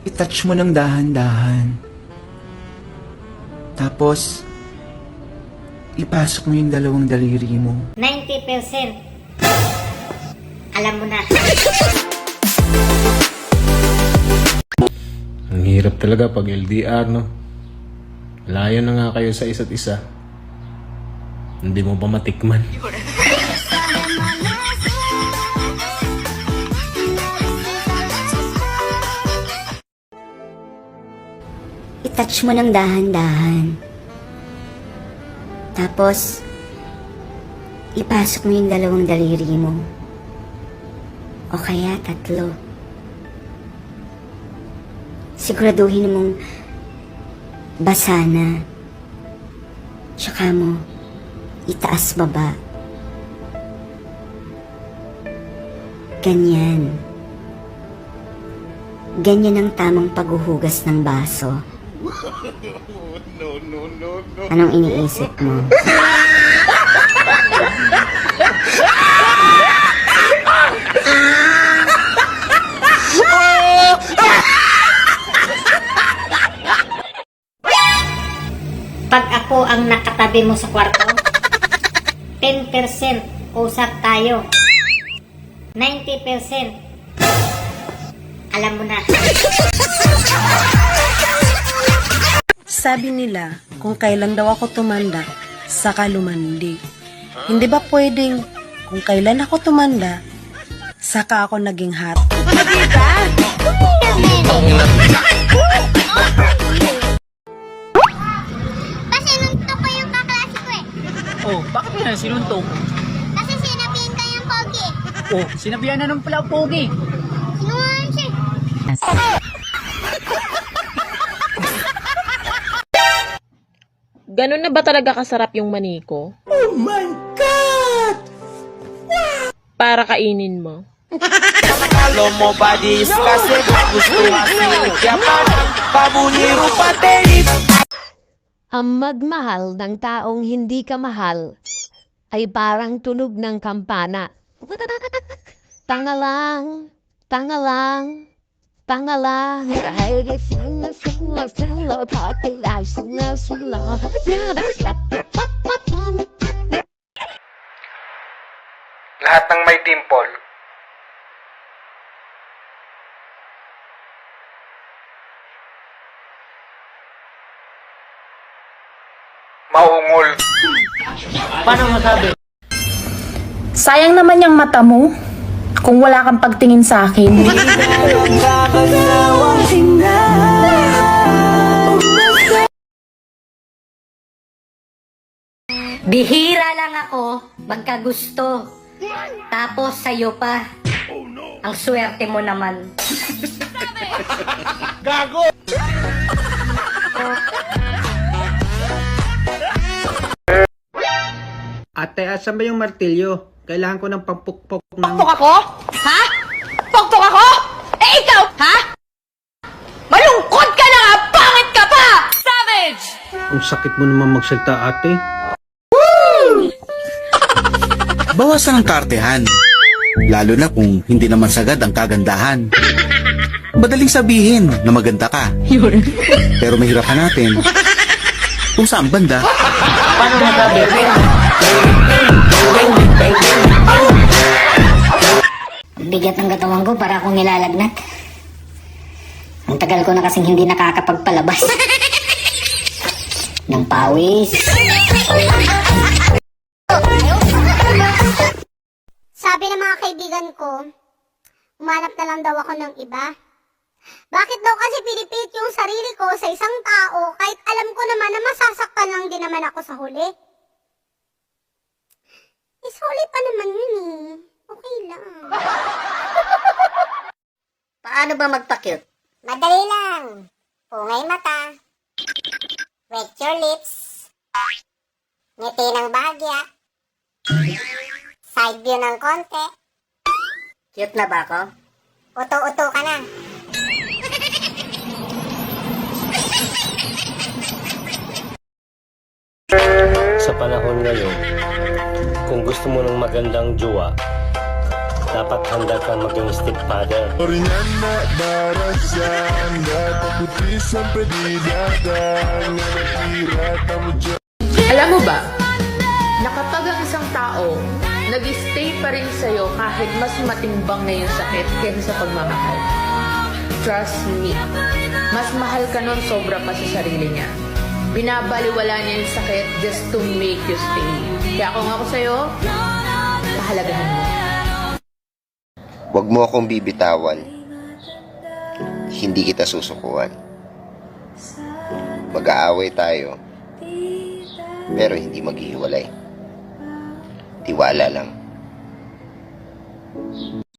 I-touch mo ng dahan-dahan. Tapos, ipasok mo yung dalawang daliri mo. 90%. Alam mo na. Ang hirap talaga pag LDR, no? Layo na nga kayo sa isa't isa. Hindi mo pa matikman. I-touch mo ng dahan-dahan. Tapos, ipasok mo yung dalawang daliri mo. O kaya tatlo. Siguraduhin mong basa na. Tsaka mo, itaas baba. Ganyan. Ganyan ang tamang paghuhugas ng baso. Anong iniisip mo? Pag ako ang nakatabi mo sa kwarto, 10% usap tayo. 90% alam mo na. Sabi nila, kung kailan daw ako tumanda, saka lumandi. Hindi ba pwedeng kung kailan ako tumanda, saka ako naging hot? Kasi nuntok ko yung kaklase ko eh. Oh, bakit mo na sinuntok? Kasi sinabihin ka yung pogi. Oh, sinabihan na ng pala pogi. Sinungaling siya. Ganun na ba talaga kasarap yung maniko? Oh my God! Para kainin mo. Badis kasi gusto kasi parang pabuniro patelit Ang magmahal ng taong hindi ka mahal ay parang tunog ng kampana. Tanga lang, tanga lang, Lahat ng may dimple, maungol. Sayang naman yung mata mo kung wala kang pagtingin sa akin. Bihira lang ako pagka gusto. Tapos sa'yo pa. Ang swerte mo naman. Ate, asan ba yung martilyo? Kailangan ko ng pampukpok ng... Pokpok ako? Ha? Pokpok ako? Eh ikaw, ha? Malungkot ka na nga! Pangit ka pa! Savage! Ang sakit mo naman magsalta, ate. Bawasan ang kartehan. Lalo na kung hindi naman sagad ang kagandahan. Madaling sabihin na maganda ka. Pero mahirapan natin kung saan banda. Bigat ng katawan ko para akong nilalagnat. Ang tagal ko na kasing hindi nakakapagpalabas. ng pawis. Sabi ng mga kaibigan ko, umanap na lang daw ako ng iba. Bakit daw kasi pinipilit yung sarili ko sa isang tao kahit alam ko naman na masasaktan lang din naman ako sa huli? Is huli pa naman yun eh. Okay lang. Paano ba magpa-cute? Madali lang. Pungay mata. Wet your lips. Ngiti ng bahagya. Side view ng konti. Cute na ba ako? Uto-uto ka na. Sa panahon ngayon, kung gusto mo ng magandang jowa, dapat handa kang maging stepfather. Oriana Barasanda Alam mo ba, na kapag ang isang tao nag-stay pa rin sa'yo kahit mas matimbang na yung sakit kaysa sa pagmamahal. Trust me, mas mahal ka nun sobra pa sa sarili niya. Binabaliwala niya yung sakit just to make you stay. Kaya kung ako sa'yo, pahalagahan mo. Huwag mo akong bibitawan. Hindi kita susukuan. Mag-aaway tayo, pero hindi maghihiwalay. Tiwala lang.